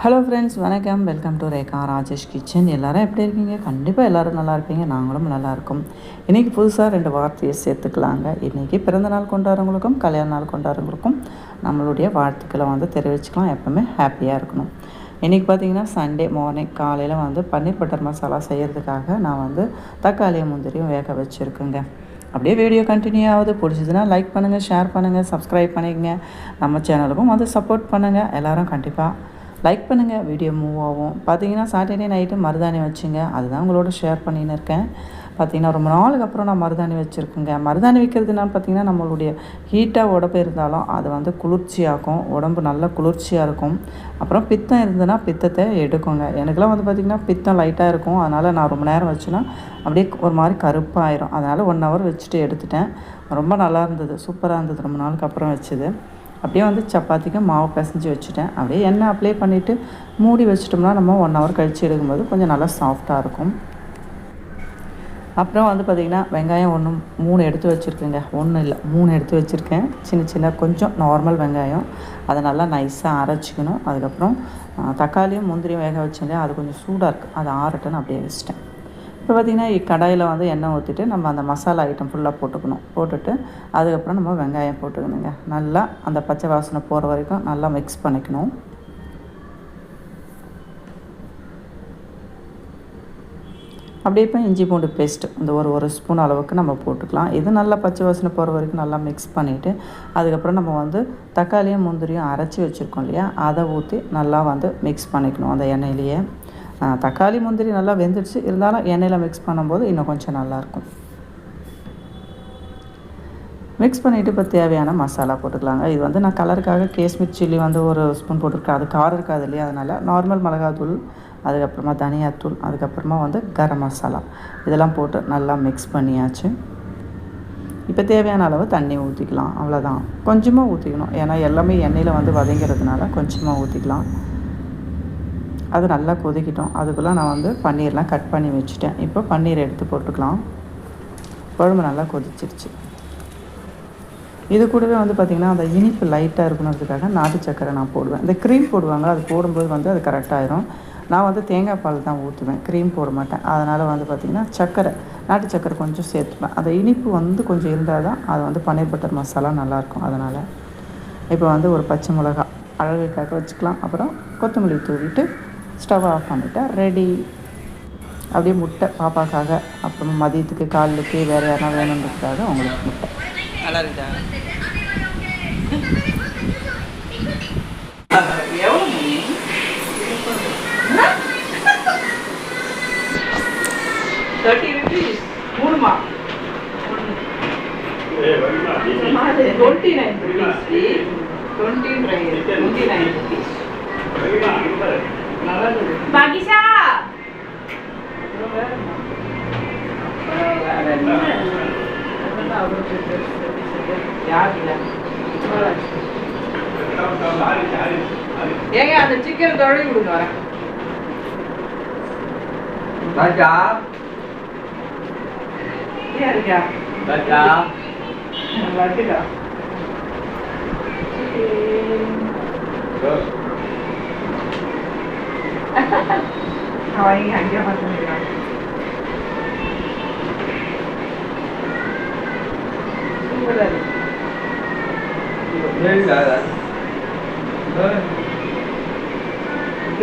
Hello friends வணக்கம். Welcome to Rekha Rajesh kitchen எல்லோரும் எப்படி இருக்கீங்க? கண்டிப்பாக எல்லாரும் நல்லா இருப்பீங்க. நாங்களும் நல்லாயிருக்கும் இன்றைக்கி புதுசாக ரெண்டு வார்த்தையை சேர்த்துக்கலாங்க. இன்றைக்கி பிறந்த நாள் கொண்டாடுறவங்களுக்கும் கல்யாண நாள் கொண்டாடுறவங்களுக்கும் நம்மளுடைய வாழ்த்துக்களை வந்து தெரிவிச்சுக்கலாம். எப்போவுமே ஹாப்பியாக இருக்கணும். இன்றைக்கி பார்த்தீங்கன்னா சண்டே மார்னிங் காலையில் வந்து பன்னீர் பட்டர் மசாலா செய்கிறதுக்காக நான் வந்து தக்காளியும் முந்திரியும் வேக வச்சுருக்கேங்க. அப்படியே வீடியோ கண்டினியூ ஆகுது. பிடிச்சதுன்னா லைக் பண்ணுங்கள் ஷேர் பண்ணுங்கள் சப்ஸ்கிரைப் பண்ணிக்கங்க. நம்ம சேனலுக்கும் வந்து சப்போர்ட் பண்ணுங்கள் எல்லோரும் கண்டிப்பாக லைக் பண்ணுங்கள் வீடியோ மூவ் ஆகும். பார்த்தீங்கன்னா சாட்டர்டே நைட்டு மருதாணி வச்சுங்க. அதுதான் உங்களோட ஷேர் பண்ணின்னு இருக்கேன். பார்த்திங்கன்னா ரொம்ப நாளுக்கு அப்புறம் நான் மருதாணி வச்சுருக்கேங்க. மருதாணி வைக்கிறதுனால பார்த்தீங்கன்னா நம்மளுடைய ஹீட்டாக உடம்பு இருந்தாலும் அது வந்து குளிர்ச்சியாகும் உடம்பு நல்லா குளிர்ச்சியாக இருக்கும். அப்புறம் பித்தம் இருந்ததுன்னா பித்தத்தை எடுக்குங்க. எனக்குலாம் வந்து பார்த்திங்கன்னா பித்தம் லைட்டாக இருக்கும். அதனால் நான் ரொம்ப நேரம் வச்சுன்னா அப்படியே ஒரு மாதிரி கருப்பாயிரும். அதனால் ஒன் ஹவர் வச்சுட்டு எடுத்துட்டேன். ரொம்ப நல்லா இருந்தது. சூப்பராக இருந்தது. ரொம்ப நாளுக்கு அப்புறம் வச்சது. அப்படியே வந்து சப்பாத்திக்கு மாவு பிசைஞ்சு வச்சுட்டேன். அப்படியே எண்ணெய் அப்ளை பண்ணிவிட்டு மூடி வச்சிட்டோம்னா நம்ம ஒன் ஹவர் கழித்து எடுக்கும்போது கொஞ்சம் நல்லா சாஃப்டாக இருக்கும். அப்புறம் வந்து பார்த்திங்கன்னா வெங்காயம் ஒன்று மூணு எடுத்து வச்சுருக்கேங்க. ஒன்றும் இல்லை மூணு எடுத்து வச்சுருக்கேன். சின்ன சின்ன கொஞ்சம் நார்மல் வெங்காயம். அதை நல்லா நைஸாக அரைச்சிக்கணும். அதுக்கப்புறம் தக்காளியும் முந்திரியும் வேக வச்சுருந்தேன் அது கொஞ்சம் சூடாக இருக்குது அதை ஆறட்டுன்னு அப்படியே வச்சுட்டேன். இப்போ பார்த்திங்கன்னா கடாயில் வந்து எண்ணெய் ஊற்றிட்டு நம்ம அந்த மசாலா ஐட்டம் ஃபுல்லாக போட்டுக்கணும். போட்டுட்டு அதுக்கப்புறம் நம்ம வெங்காயம் போட்டுக்கணுங்க. நல்லா அந்த பச்சை வாசனை போகிற வரைக்கும் நல்லா மிக்ஸ் பண்ணிக்கணும். அப்படியே இப்போ இஞ்சி பூண்டு பேஸ்ட்டு இந்த ஒரு ஒரு ஸ்பூன் அளவுக்கு நம்ம போட்டுக்கலாம். இது நல்லா பச்சை வாசனை போகிற வரைக்கும் நல்லா மிக்ஸ் பண்ணிவிட்டு அதுக்கப்புறம் நம்ம வந்து தக்காளியும் முந்திரியும் அரைச்சி வச்சுருக்கோம் இல்லையா? அதை ஊற்றி நல்லா வந்து மிக்ஸ் பண்ணிக்கணும் அந்த எண்ணெயிலேயே. தக்காளி முந்திரி நல்லா வெந்துடுச்சு. இருந்தாலும் எண்ணெயில் மிக்ஸ் பண்ணும்போது இன்னும் கொஞ்சம் நல்லாயிருக்கும். மிக்ஸ் பண்ணிவிட்டு இப்போ தேவையான மசாலா போட்டுக்கலாங்க. இது வந்து நான் கலருக்காக கேஷ்மீர் சில்லி வந்து ஒரு ஸ்பூன் போட்டிருக்கேன். அது காரம் இருக்காது இல்லையா? அதனால் நார்மல் மிளகாத்தூள் அதுக்கப்புறமா தனியாத்தூள் அதுக்கப்புறமா வந்து கரம் மசாலா. இதெல்லாம் போட்டு நல்லா மிக்ஸ் பண்ணியாச்சு. இப்போ தேவையான அளவு தண்ணி ஊற்றிக்கலாம் அவ்வளோதான் கொஞ்சமாக ஊற்றிக்கணும் ஏன்னா எல்லாமே எண்ணெயில் வந்து வதங்கிறதுனால கொஞ்சமாக ஊற்றிக்கலாம் அது நல்லா கொதிக்கிட்டோம். அதுக்குள்ளே நான் வந்து பன்னீர்லாம் கட் பண்ணி வச்சுட்டேன். இப்போ பன்னீர் எடுத்து போட்டுக்கலாம். குழம்பு நல்லா கொதிச்சிருச்சு. இது கூடவே வந்து பார்த்திங்கன்னா அந்த இனிப்பு லைட்டாக இருக்கணுன்றதுக்காக நாட்டு சக்கரை நான் போடுவேன். இந்த க்ரீம் போடுவாங்க அது போடும்போது வந்து அது கரெக்டாகிடும் நான் வந்து தேங்காய் பால் தான் ஊற்றுவேன் க்ரீம் போட மாட்டேன். அதனால் வந்து பார்த்திங்கன்னா சக்கரை நாட்டு சக்கரை கொஞ்சம் சேர்த்துப்பேன். அந்த இனிப்பு வந்து கொஞ்சம் இருந்தால் தான் அது வந்து பன்னீர் பட்டர் மசாலா நல்லாயிருக்கும் அதனால் இப்போ வந்து ஒரு பச்சை மிளகா அழகுக்காக வச்சுக்கலாம். அப்புறம் கொத்தமல்லி தூவிட்டு ஸ்டவ் ஆஃப் பண்ணிவிட்டா ரெடி அப்படியே முட்டை பாப்பாக்காக அப்புறம் மதியத்துக்கு காலுக்கு வேறு யாரா வேணுன்றதுக்காக அவங்களுக்கு முட்டை. நல்லா இருக்கா எவ்வளோ thirty rupees மூணுமா? Twenty nine rupees twenty twenty nine rupees நல்லா இருக்குது பாகிஷா ஏங்க அந்த சிக்கன் தொழில் கொடுங்க வரேன் Baca, ஏன் இருக்கா baca. நல்லா இருக்குதா அவங்க அங்கேயே பார்த்துக்கிறாங்க சூப்பராக இருக்கு Ini enggak ada. இது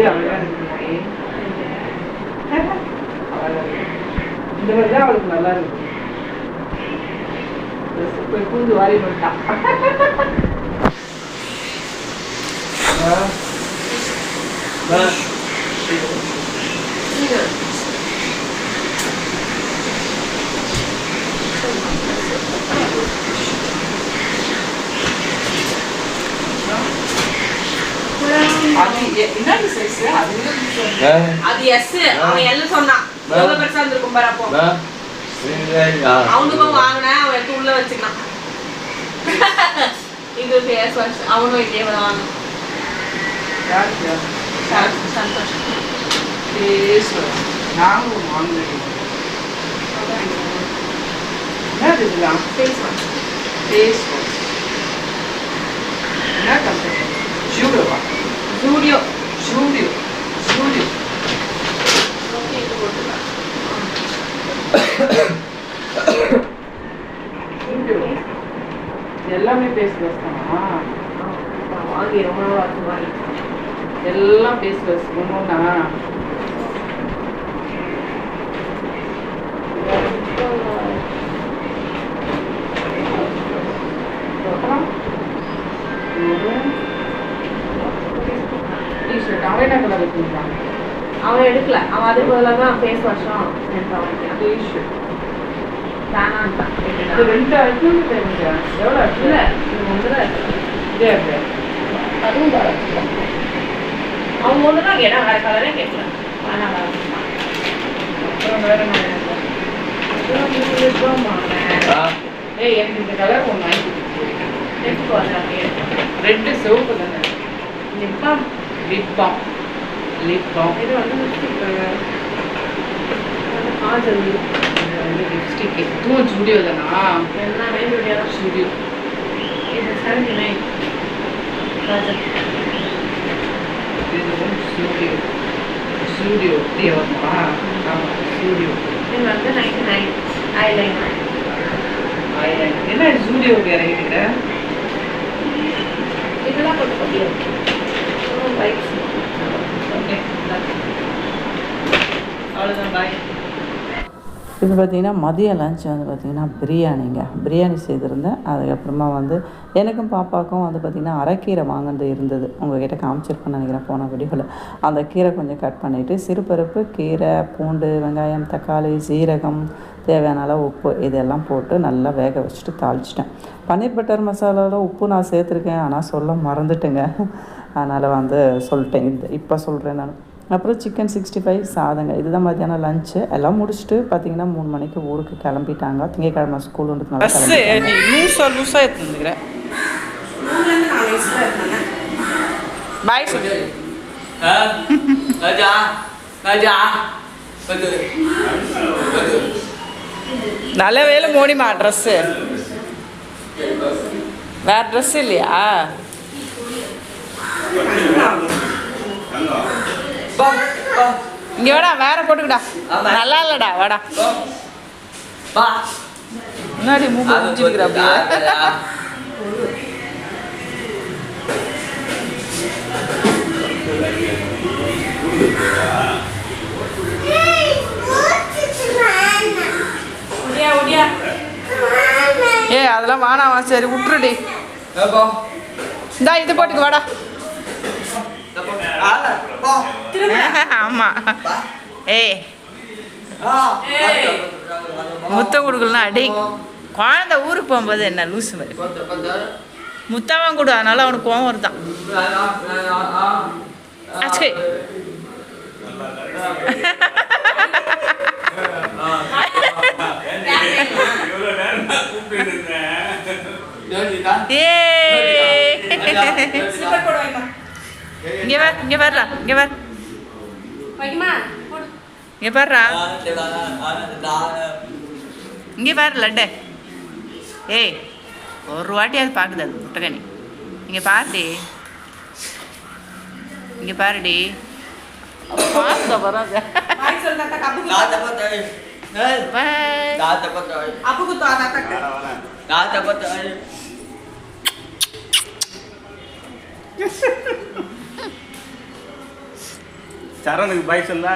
அழகா இருக்கு அழகா இருக்கு. இந்த மாதிரி தான் அவளுக்கு நல்லா இருக்கு போய் வாரி போட்டா Nah, அது எ- என்னது சைஸ் அது எஸ் அவன் எல்ல சொன்னான் எவ்வளவு பெருசா இருந்திருக்கும் பாரு அப்போ. அவனுக்கும் வாங்கினேன் அவன் எடுத்து உள்ள வச்சுக்கலாம். இது வாஷ் அவனும் இதே வாங்க யாருக்கு சந்தோஷம். நாங்களும் வாங்குறோம் என்னது இதெல்லாம்? ஃபேஸ் வாஷ் ஃபேஸ் வாஷ் என்ன கம்பெனி ஜூடியோவா ஜூடியோ. ஜூடியோ. எல்லாமே பேசுகிறேன் வாங்கி ரொம்ப நாளாக வாங்கி என்ன கலர் வச்சுருக்கான் அவன் எடுக்கல. அவன் அதுக்கு பதிலாக தான் ஃபேஸ் வாஷும். ரெண்டு ஐட்டம் எவ்வளோ இல்ல ஒன்று தான் இருக்கு. அதுவும் அவன் ஒன்று தான் கேட்டான் வேற கலரே கேட்கல. வேணாம் வேணாம் அப்புறம் வேற ஏய் எனக்கு இந்த கலர் ஒன்று வாங்கி அப்படியே. ரெட்டு சிவப்பு தானே? lip balm. Lip balm lip balm இது வந்து காஜல். லிப்ஸ்டிக் இதுவும் ஜூடியோ தானா எல்லாமே தான். ஜூடியோ இது 79. காஜல். இதுவும் ஸ்டூடியோ ஜூடியோ இப்படியே வருமா ஆமாம் ஸ்டூடியோ இது வந்து 99. eyeliner. ஐலைனர் என்ன ஜூடியோ இறங்கிட்டீங்க இதெல்லாம் கொஞ்சம் கம்மியா ஓகே அவ்வளோதான் பாய் இது பார்த்திங்கன்னா மதிய லஞ்ச் வந்து பார்த்திங்கன்னா பிரியாணிங்க. பிரியாணி செய்திருந்தேன். அதுக்கப்புறமா வந்து எனக்கும் பாப்பாவுக்கும் வந்து பார்த்திங்கன்னா அரைக்கீரை வாங்கினது இருந்தது. உங்கள்கிட்ட காமிச்சிருப்பேன்னு நினைக்கிறேன் போன வீடியோவில் அந்த கீரை கொஞ்சம் கட் பண்ணிவிட்டு சிறுபருப்பு கீரை பூண்டு வெங்காயம் தக்காளி சீரகம் தேவையான அளவு உப்பு இதெல்லாம் போட்டு நல்லா வேக வச்சுட்டு தாளிச்சிட்டேன். பன்னீர் பட்டர் மசாலாவில் உப்பு நான் சேர்த்துருக்கேன். ஆனால் சொல்ல மறந்துட்டேங்க. அதனால் வந்து சொல்லிட்டேன். இந்த இப்போ சொல்கிறேன் நான். அப்புறம் சிக்கன் சிக்ஸ்டி ஃபைவ் சாதங்க. இதுதான் மத்தியானம் லஞ்சு எல்லாம் முடிச்சுட்டு பார்த்தீங்கன்னா மூணு மணிக்கு ஊருக்கு கிளம்பிட்டாங்க. திங்கக்கிழமை லூஸா எடுத்துக்கிறேன் பாய் சொல்லு. நல்ல வேலை மோடிமா ட்ரெஸ்ஸு வேற ட்ரெஸ் இல்லையா? இங்க வாடா வேற போட்டுக்கடா. நல்லா இல்லடா வாடா. முன்னாடி மூக்கு முடிச்சிருக்கிற அப்படியே. ஏ அதெல்லாம் வேணாம் சரி விட்டுருடி. இந்தா இது போட்டுக்கு வாடா. ஆமா. ஏய். ஆ முத்தம் கொடுக்கலாம் அடி. குழந்தை ஊருக்கு போகும்போது என்ன லூசு மாதிரி. முத்தமாக கொடு அதனால அவனுக்கு கோவம் வருதான். அச்சே. ஏ. இங்க வர் இங்க வர்றா இங்க வர். இங்க வர்றா. இங்கே பாரு லட்டு ஏய் ஒரு வாட்டி அது பார்க்குது அது முட்டைக்கணி இங்கே பாருடி. இங்கே பாருடி பாய். சரணுக்கு பாய் சொன்னா